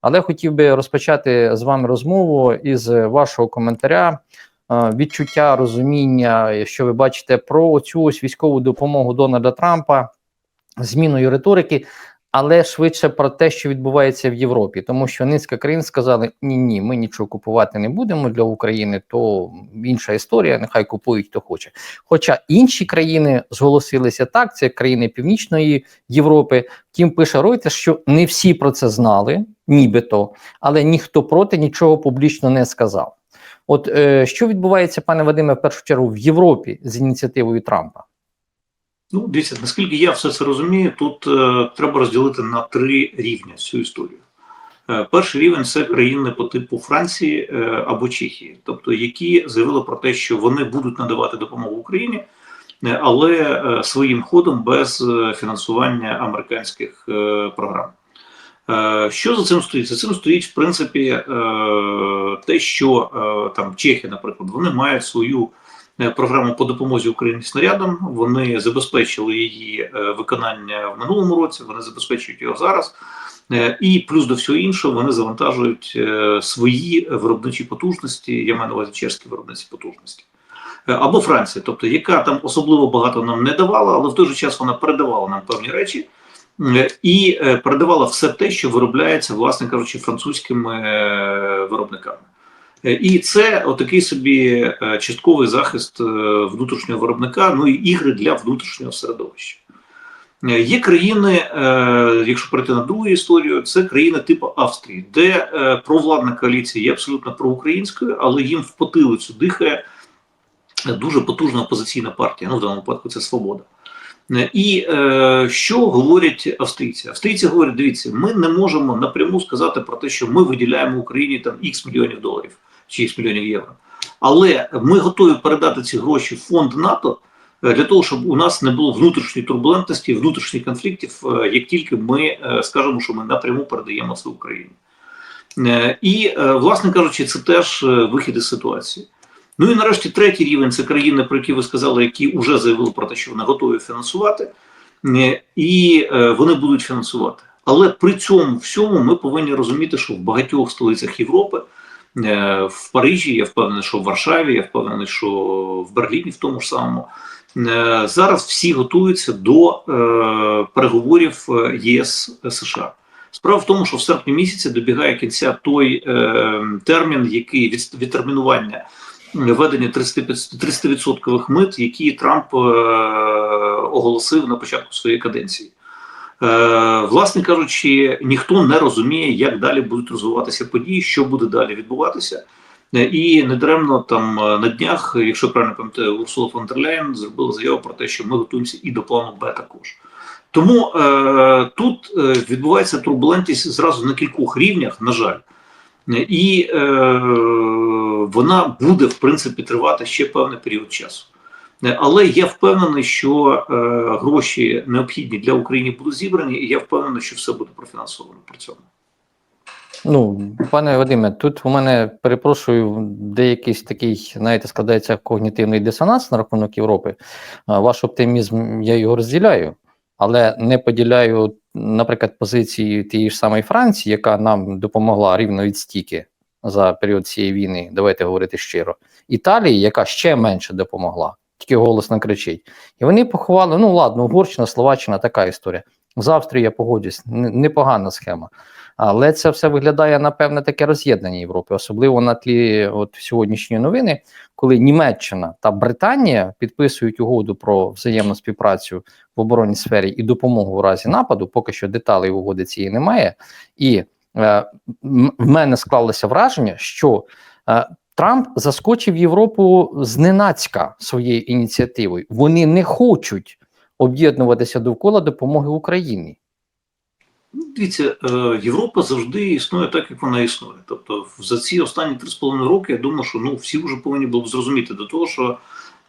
Але хотів би розпочати з вами розмову із вашого коментаря, е, відчуття, розуміння, що ви бачите про цю ось військову допомогу Дональда Трампа, зміною риторики, але швидше про те, що відбувається в Європі, тому що низка країн сказали: ні, ні, ми нічого купувати не будемо для України, то інша історія, нехай купують хто хоче. Хоча інші країни зголосилися так, це країни Північної Європи. Втім, пише Reuters, що не всі про це знали, нібито, але ніхто проти нічого публічно не сказав. От е, що відбувається, пане Вадиме, в першу чергу в Європі з ініціативою Трампа? Ну, дивіться, наскільки я все це розумію, тут е, треба розділити на три рівні цю історію. Е, перший рівень це країни по типу Франції е, або Чехії, тобто які заявили про те, що вони будуть надавати допомогу Україні, е, але е, своїм ходом без е, фінансування американських е, програм. Е, Що за цим стоїть? За цим стоїть, в принципі, е, те, що е, там Чехія, наприклад, вони мають свою програму по допомозі Україні снарядам. Вони забезпечили її е, виконання в минулому році. Вони забезпечують його зараз. Е, І плюс до всього іншого вони завантажують е, свої виробничі потужності. Я маю на увазі чешські виробничі потужності. Е, Або Франція, тобто яка там особливо багато нам не давала, але в той же час вона передавала нам певні речі е, і е, передавала все те, що виробляється, власне кажучи, французькими е, виробниками. Е, І це отакий собі е, частковий захист е, внутрішнього виробника, ну і ігри для внутрішнього середовища. Є країни, якщо перейти на другу історію, це країни типу Австрії, де провладна коаліція є абсолютно проукраїнською, але їм в потилицю дихає дуже потужна опозиційна партія. Ну, в даному випадку це свобода. І е, що говорять австрійці? Австрійці говорять: дивіться, ми не можемо напряму сказати про те, що ми виділяємо Україні там X мільйонів доларів чи X мільйонів євро. Але ми готові передати ці гроші в фонд НАТО е, для того, щоб у нас не було внутрішньої турбулентності, внутрішніх конфліктів, е, як тільки ми е, скажемо, що ми напряму передаємо це Україні. І, власне кажучи, це теж вихід із ситуації. Ну і нарешті третій рівень це країни, про які ви сказали, які вже заявили про те, що вони готові фінансувати, і вони будуть фінансувати. Але при цьому всьому ми повинні розуміти, що в багатьох столицях Європи, в Парижі, я впевнений, що в Варшаві, я впевнений, що в Берліні, в тому ж самому, е, зараз всі готуються до е, переговорів е, єС США. Справа в тому, що в серпні місяці добігає кінця той е, термін, який від, відтермінування введення 30% мит, які Трамп е, оголосив на початку своєї каденції. Е, власне кажучи, ніхто не розуміє, як далі будуть розвиватися події, що буде далі відбуватися. Е, І недаремно там е, на днях, якщо правильно пам'ятаю, Урсула фон дер зробила заяву про те, що ми готуємося і до плану Б також. Тому е, тут відбувається турбулентність зразу на кількох рівнях, на жаль, і е, вона буде в принципі тривати ще певний період часу. Е, Але я впевнений, що е, гроші необхідні для України будуть зібрані, і я впевнений, що все буде профінансовано при цьому. Ну, пане Вадиме, тут у мене перепрошую, деякий такий, знаєте, складається когнітивний дисонанс на рахунок Європи. Ваш оптимізм я його розділяю, але не поділяю, наприклад, позиції тієї ж самої Франції, яка нам допомогла рівно від стільки за період цієї війни, давайте говорити щиро. Італії, яка ще менше допомогла, тільки голосно кричить. І вони поховали, ну ладно, Угорщина, Словаччина, така історія. З Австрією я погоджусь, непогана схема. Але це все виглядає напевне таке роз'єднання Європи, особливо на тлі от сьогоднішньої новини, коли Німеччина та Британія підписують угоду про взаємну співпрацю в оборонній сфері і допомогу в разі нападу. Поки що деталей угоди цієї немає. І е, в мене склалося враження, що е, Трамп заскочив Європу зненацька своєю ініціативою. Вони не хочуть об'єднуватися довкола допомоги Україні. Ну, Дивіться, е, Європа завжди існує так, як вона існує. Тобто, за ці останні 3,5 роки я думаю, що ну всі вже повинні були б зрозуміти до того, що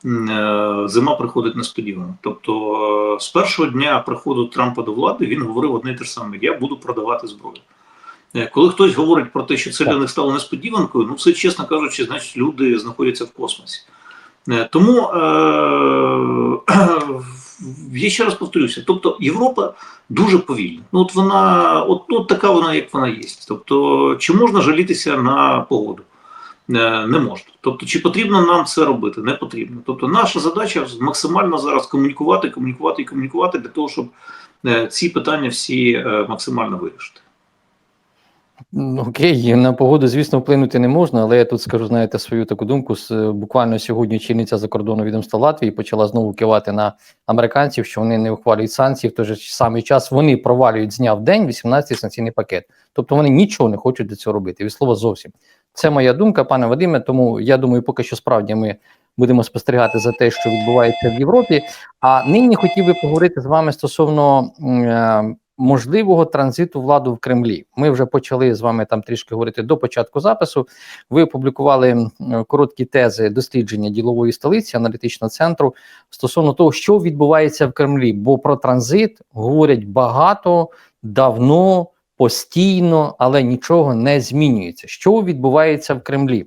е, зима приходить несподівано. Тобто, е, з першого дня приходу Трампа до влади він говорив одне й те ж саме: я буду продавати зброю. Е, Коли хтось говорить про те, що це для них стало несподіванкою, ну це чесно кажучи, значить люди знаходяться в космосі. Е, Тому е, я ще раз повторюся, тобто Європа дуже повільна. Ну от вона, от, ну, така вона, як вона є. Тобто, чи можна жалітися на погоду? Не можна. Тобто, чи потрібно нам це робити? Не потрібно. Тобто, наша задача максимально зараз комунікувати, комунікувати і комунікувати для того, щоб ці питання всі максимально вирішити. Окей, на погоду, звісно, вплинути не можна, але я тут скажу, знаєте, свою таку думку. Е, буквально сьогодні чинниця закордонного відомства Латвії почала знову кивати на американців, що вони не ухвалюють санкції. В той же самий час вони провалюють з дня в день 18-й санкційний пакет. Тобто вони нічого не хочуть для цього робити. Від слова зовсім. Це моя думка, пане Вадиме. Тому я думаю, поки що справді ми будемо спостерігати за те, що відбувається в Європі. А нині хотів би поговорити з вами стосовно. е, можливого транзиту владу в Кремлі. Ми вже почали з вами там трішки говорити до початку запису. Ви опублікували короткі тези дослідження ділової столиці аналітичного центру стосовно того, що відбувається в Кремлі. Бо про транзит говорять багато, давно, постійно, але нічого не змінюється. Що відбувається в Кремлі?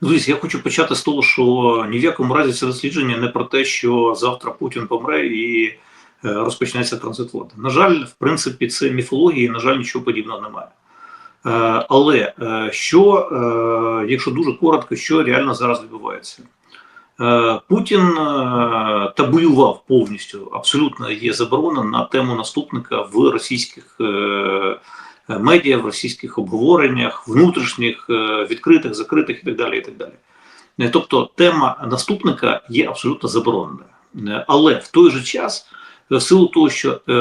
Друзі, я хочу почати з того, що ні в якому разі це дослідження не про те, що завтра Путін помре і розпочнеться транзит влади. На жаль, в принципі, це міфологія, і, на жаль, нічого подібного немає. Е, Але е, що, е, якщо дуже коротко, що реально зараз відбувається? Е, Путін е, табуював повністю, абсолютно є заборона на тему наступника в російських е, медіа, в російських обговореннях, внутрішніх, е, відкритих, закритих і так далі. І так далі. Е, Тобто тема наступника є абсолютно забороненою. Е, Але в той же час, е, в силу того, що е,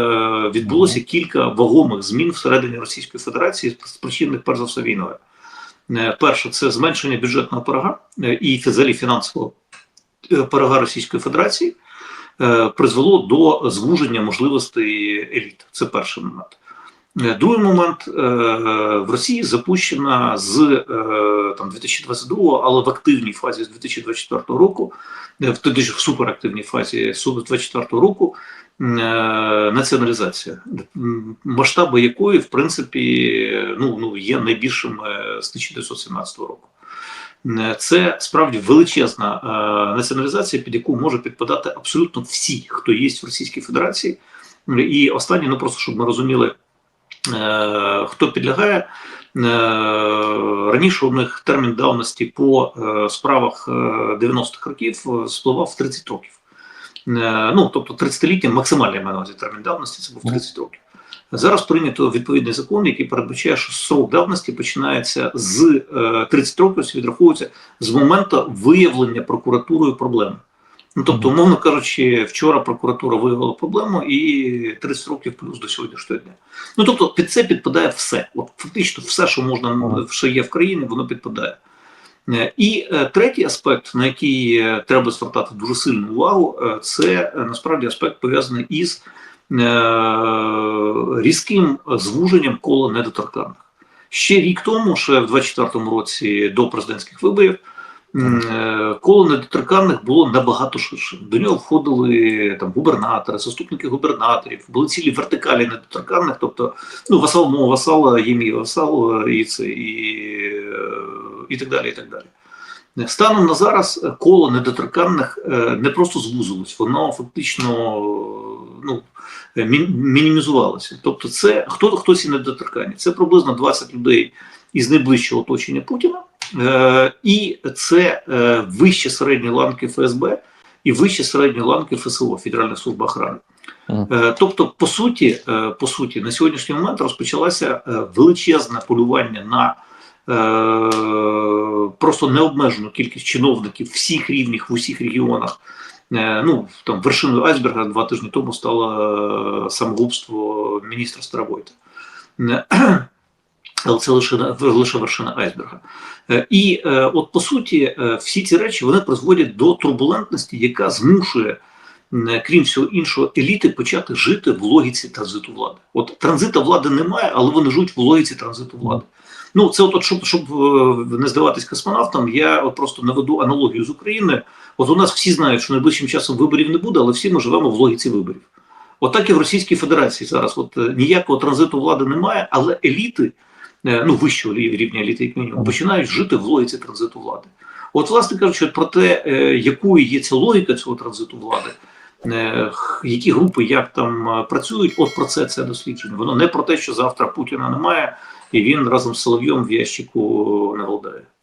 відбулося кілька вагомих змін всередині Російської Федерації, спричинених перш за все війною. Е, Перше, це зменшення бюджетного пирога е, і взагалі фінансового е, пирога Російської Федерації е, призвело до звуження можливостей еліт. Це перший момент. Другий момент в Росії запущена з там 2022, але в активній фазі з 2024 року, в тоді ж в суперактивній фазі з 2024 року націоналізація, масштаби якої в принципі ну, ну є найбільшими з 1917 року. Е, Це справді величезна е, націоналізація, під яку може підпадати абсолютно всі, хто є в Російській Федерації. І останнє, ну просто щоб ми розуміли, е, хто підлягає. Е, Раніше у них термін давності по е, справах е, 90-х років е, спливав в 30 років. Е, Ну, тобто 30-ліття максимальний увазі термін давності це був 30 років. Зараз прийнято відповідний закон, який передбачає, що срок давності починається з е, 30 років, відраховується з моменту виявлення прокуратурою проблеми. Ну тобто, умовно кажучи, вчора прокуратура виявила проблему і 30 років плюс до сьогоднішнього дня. Ну тобто, під це підпадає все. От фактично, все, що можна що є в країні, воно підпадає. Е, І е, третій аспект, на який е, треба звертати дуже сильну увагу, це насправді аспект пов'язаний із різким звуженням кола недоторканних. Ще рік тому, ще в 24-му році до президентських виборів, коло недоторканних було набагато ширше. До нього входили там губернатори, заступники губернаторів, були цілі вертикалі недоторканних, тобто ну, васал мого васала, є мій васал, і це і, і так далі. І так далі. Станом на зараз коло недоторканних е, не просто звузилось, воно фактично ну, мінімізувалося. Тобто, це хто хтось і недоторканні. Це приблизно 20 людей із найближчого оточення Путіна, е, і це е, вище середньої ланки ФСБ і вище середньої ланки ФСО Федеральна служба охорони. Тобто, по суті, по суті, на сьогоднішній момент розпочалося величезне полювання на просто необмежену кількість чиновників всіх рівнів в усіх регіонах. Е, Ну там вершиною айсберга два тижні тому стало е, самогубство міністра Старовойта. Е, Але це лише лише вершина айсберга. Е, І е, от по суті, е, всі ці речі вони призводять до турбулентності, яка змушує крім всього іншого, еліти почати жити в логіці транзиту влади. От транзиту влади немає, але вони живуть в логіці транзиту влади. Ну, це от, от щоб, щоб е, не здаватись космонавтом, я от просто наведу аналогію з Україною. От у нас всі знають, що найближчим часом виборів не буде, але всі ми живемо в логіці виборів. От так і в Російській Федерації зараз от е, ніякого транзиту влади немає, але еліти, е, ну вищого рівня еліти, як мінімум, починають жити в логіці транзиту влади. От, власне кажучи, про те, якою є ця логіка цього транзиту влади, які групи як там працюють. От про це це дослідження. Воно не про те, що завтра Путіна немає, і він разом з Соловйом в ящику не голодає.